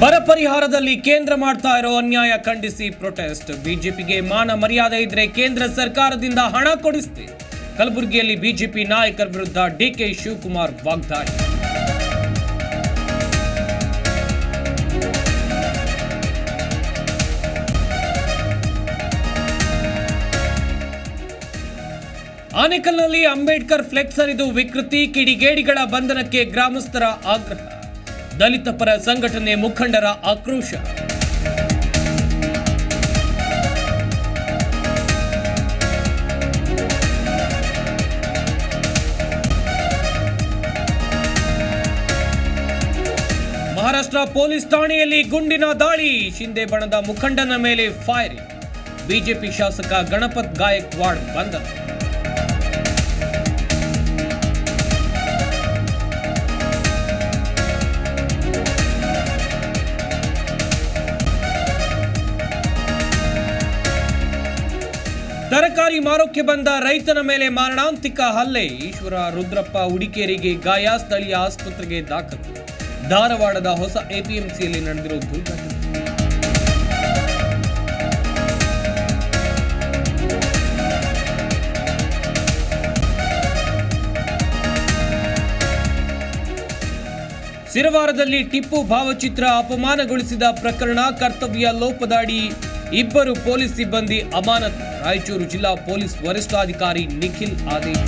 ಬರ ಪರಿಹಾರದಲ್ಲಿ ಕೇಂದ್ರ ಮಾಡ್ತಾ ಇರೋ ಅನ್ಯಾಯ ಖಂಡಿಸಿ ಪ್ರೊಟೆಸ್ಟ್ ಬಿಜೆಪಿಗೆ ಮಾನ ಮರ್ಯಾದೆ ಇದ್ರೆ ಕೇಂದ್ರ ಸರ್ಕಾರದಿಂದ ಹಣ ಕೊಡಿಸ್ತಿ. ಕಲಬುರಗಿಯಲ್ಲಿ ಬಿಜೆಪಿ ನಾಯಕರ ವಿರುದ್ಧ ಡಿಕೆ ಶಿವಕುಮಾರ್ ವಾಗ್ದಾಳಿ. ಆನೇಕಲ್ನಲ್ಲಿ ಅಂಬೇಡ್ಕರ್ ಫ್ಲೆಕ್ಸ್ ಇದು ವಿಕೃತಿ ಕಿಡಿಗೇಡಿಗಳ ಬಂಧನಕ್ಕೆ ಗ್ರಾಮಸ್ಥರ ಆಗ್ರಹ. ದಲಿತ ಪರ ಸಂಘಟನೆ ಮುಖಂಡರ ಆಕ್ರೋಶ. ಮಹಾರಾಷ್ಟ್ರ ಪೊಲೀಸ್ ಠಾಣೆಯಲ್ಲಿ ಗುಂಡಿನ ದಾಳಿ ಶಿಂದೆ ಬಣದ ಮುಖಂಡನ ಮೇಲೆ ಫೈರಿಂಗ್ ಬಿಜೆಪಿ ಶಾಸಕ ಗಣಪತ್ ಗಾಯಕ್ವಾಡ್ ಬಂಧನ. ತರಕಾರಿ ಮಾರೋಕ್ಕೆ ಬಂದ ರೈತನ ಮೇಲೆ ಮಾರಣಾಂತಿಕ ಹಲ್ಲೆ. ಈಶ್ವರ ರುದ್ರಪ್ಪ ಉಡಿಕೇರಿಗೆ ಗಾಯ. ಸ್ಥಳೀಯ ಆಸ್ಪತ್ರೆಗೆ ದಾಖಲು. ಧಾರವಾಡದ ಹೊಸ ಎಪಿಎಂಸಿಯಲ್ಲಿ ನಡೆದಿರುವ ದುರ್ಘಟನೆ. ಸಿರವಾರದಲ್ಲಿ ಟಿಪ್ಪು ಭಾವಚಿತ್ರ ಅಪಮಾನಗೊಳಿಸಿದ ಪ್ರಕರಣ ಕರ್ತವ್ಯ ಲೋಪದಾಡಿ ಇಬ್ಬರು ಪೊಲೀಸ್ ಸಿಬ್ಬಂದಿ ಅಮಾನತ್ ರಾಯಚೂರು ಜಿಲ್ಲಾ ಪೊಲೀಸ್ ವರಿಷ್ಠಾಧಿಕಾರಿ ನಿಖಿಲ್ ಆದೇಶ್